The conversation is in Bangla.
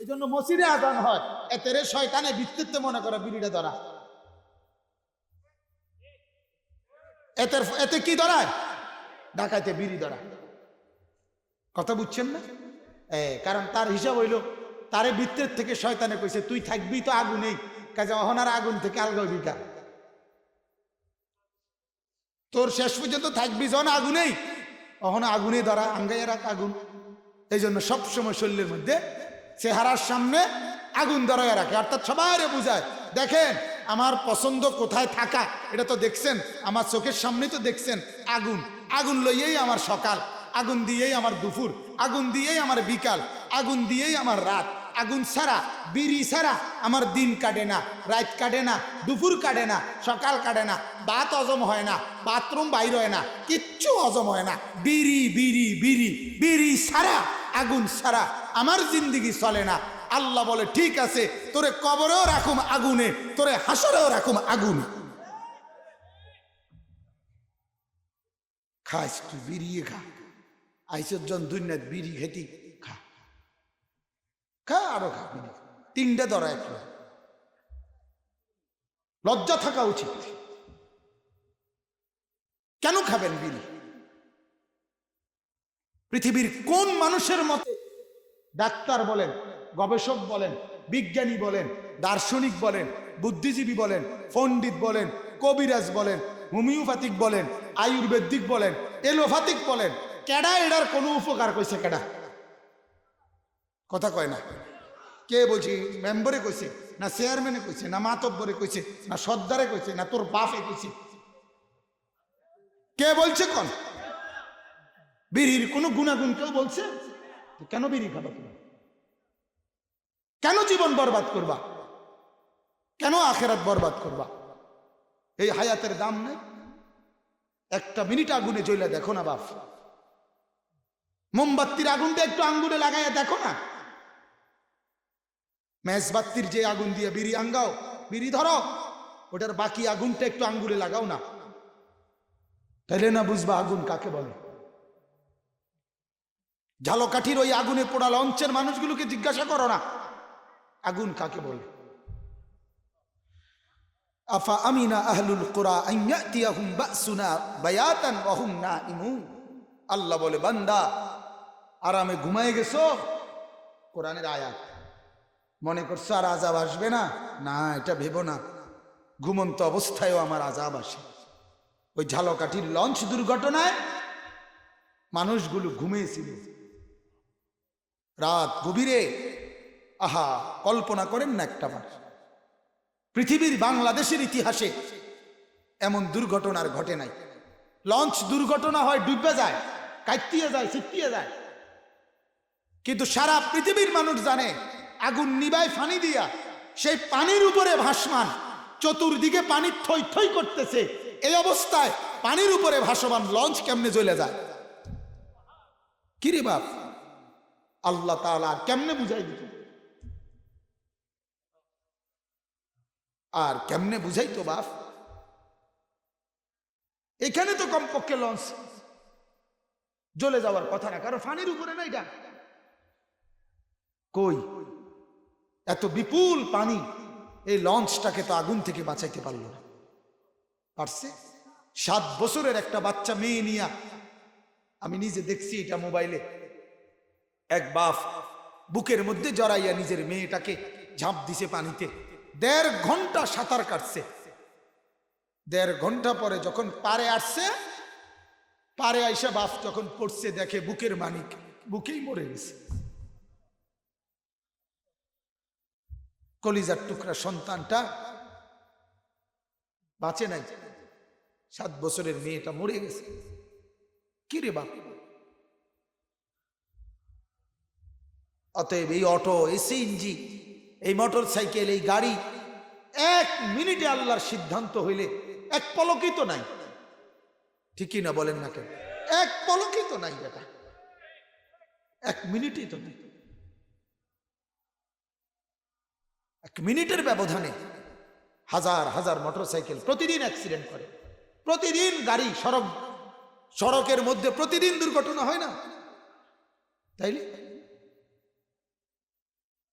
এই জন্য মসজিদে আজান হয়। এতে রে শয়তানে বৃত্তিত্ব মনে করে বিড়িটা ধরা। এতে এতে কি ধরায়? ডাকাইতে বিড়ি ধরা। কথা বুঝছেন না? এ, কারণ তার হিসাব হইল, তারে বৃত্তের থেকে শয়তানে কইছে, তুই থাকবি তো আগুনেই। কাজে অহনার আগুন থেকে আলগা বিকা তোর শেষ পর্যন্ত থাকবি যখন আগুনেই, অহন আগুনে ধরা, আঙ্গাইয়া রাখ আগুন। এই জন্য সবসময় শরীরের মধ্যে চেহারার সামনে আগুন ধরাইয়া রাখে। অর্থাৎ সবাই বুঝায়, দেখেন, আমার পছন্দ কোথায় থাকা? এটা তো দেখছেন, আমার চোখের সামনে তো দেখছেন, আগুন। আগুন লইয়েই আমার সকাল, আগুন দিয়েই আমার দুপুর, আগুন দিয়েই আমার বিকাল, আগুন দিয়েই আমার রাত। আগুন ছাড়া, বিড়ি ছাড়া আমার দিন কাটে না, রাত কাটে না, দুপুর কাটে না, সকাল কাটে না বাত হজম হয় না, বাথরুম বাইর হয় না, কিচ্ছু হজম হয় না। বিড়ি বিড়ি বিড়ি বিড়ি ছাড়া আগুন ছাড়া আমার জিন্দিগি চলে না। আল্লাহ বলে, ঠিক আছে, তোরে কবরেও রাখুম আগুনে, তোরে হাসরেও রাখুম আগুনে। খাস তুই বিড়িয়ে খা। আইসর জন দুনিয়াত বিড়ি খেতি খা। খা আরও খা বিড়ি। তিনটে ধরা একটু লজ্জা থাকা উচিত। কেন খাবেন বিড়ি? পৃথিবীর কোন মানুষের মতে ডাক্তার বলেন, গবেষক বলেন, বিজ্ঞানী বলেন, দার্শনিক বলেন, বুদ্ধিজীবী বলেন, পণ্ডিত বলেন, কবিরাজ বলেন, হোমিওপ্যাথিক বলেন, আয়ুর্বেদিক বলেন, এলোপ্যাথিক বলেন, কেডা এটার কোনো উপকার কইছে কেডা? কথা কয় না। কে বলছি? মেম্বারে কইছে, না চেয়ারম্যানে কইছে, না মাতব্বরে কইছে, না সর্দারে কইছে, না তোর বাপে কইছে। কে বলছে কোন? বিড়ির কোনো গুণাগুণ কেউ বলছে? কেন বিড়ি খাবা তুমি? কেন জীবন বরবাদ করবা? কেন আখেরাত বরবাদ করবা? এই হায়াতের দাম নেই? একটা মিনিট আগুনে জ্বলে দেখো না বাপ। মোমবাতির আগুনটা একটু আঙ্গুলে লাগাইয়া দেখো না। মেজবাত্তির যে আগুন দিয়ে বিড়ি আঙ্গাও, বিড়ি ধরো, ওটার বাকি আগুনটা একটু আঙ্গুলে লাগাও না। তাইলে না বুঝবা আগুন কাকে বলে? ঝালকাঠির ওই আগুনে পোড়া লঞ্চের মানুষগুলোকে জিজ্ঞাসা করো না। আগুন কাকে বলে? আফা আমিনা আহলুল কোরআ বায়াতান ওয়া হুম নাইমুন আল্লাহ বলে, বান্দা, আরামে ঘুমায় গেছো? কোরআনের আয়াত। মনে করছ আর আজাব আসবে না? না, এটা ভেবো না। ঘুমন্ত অবস্থায়ও আমার আজাব আসে। ওই ঝালকাঠির লঞ্চ দুর্ঘটনায় মানুষগুলো ঘুমিয়েছিল। রাত গভীরে, আহা, কল্পনা করেন না একটা বার পৃথিবীর বাংলাদেশের ইতিহাসে এমন দুর্ঘটনার ঘটে নাই। লঞ্চ দুর্ঘটনা হয় ডুববে যায় কাইতিয়ে যায় ছিটিয়ে যায়। কিন্তু সারা পৃথিবীর মানুষ জানে, আগুন নিবায় ফানি দিয়া সেই পানির উপরে ভাসমান, চতুর্দিকে পানি থই থই করতেছে। এই অবস্থায় পানির উপরে ভাসমান লঞ্চ কেমনে জ্বলে যায়? কিরে বাপ আল্লাহ তাআলা কেমনে বুঝাই দিত? আর কেমনে বুঝাই তো বাপ? এখানে তো কমপক্ষে লঞ্চ। জ্বলে যাওয়ার কথা না কারণ ফানির উপরে না এটা কই? এত বিপুল পানি, এই লঞ্চটাকে তো আগুন থেকে বাঁচাইতে পারল না। পারছে? সাত বছরের একটা বাচ্চা মেয়ে নিয়া, আমি নিজে দেখছি এটা মোবাইলে। এক বাপ বুকের মধ্যে জড়াইয়া নিজের মেয়েটাকে ঝাঁপ দিছে পানিতে। দেড় ঘণ্টা সাঁতার কাটছে। দেড় ঘণ্টা পরে যখন পারে আসছে, পারে আইসা বাপ যখন পড়ছে, দেখে বুকের মানিক, বুকেই মরে গেছে। কলিজার টুকরা সন্তানটা বাঁচে নাই। সাত বছরের মেয়েটা মরে গেছে। কি রে বাপ? অতএব এই অটো, এই সিএনজি এই মোটর সাইকেল এই গাড়ি, এক মিনিটে আল্লাহর সিদ্ধান্ত হইলে এক পলকই তো নাই। ঠিকই না বলেন না কেন? এক পলকই তো নাই বেটা। এক মিনিটই তো নাই। এক মিনিটের ব্যবধানে হাজার হাজার মোটরসাইকেল প্রতিদিন অ্যাক্সিডেন্ট করে। প্রতিদিন গাড়ি, সড়ক, সড়কের মধ্যে প্রতিদিন দুর্ঘটনা হয় না। তাইলে?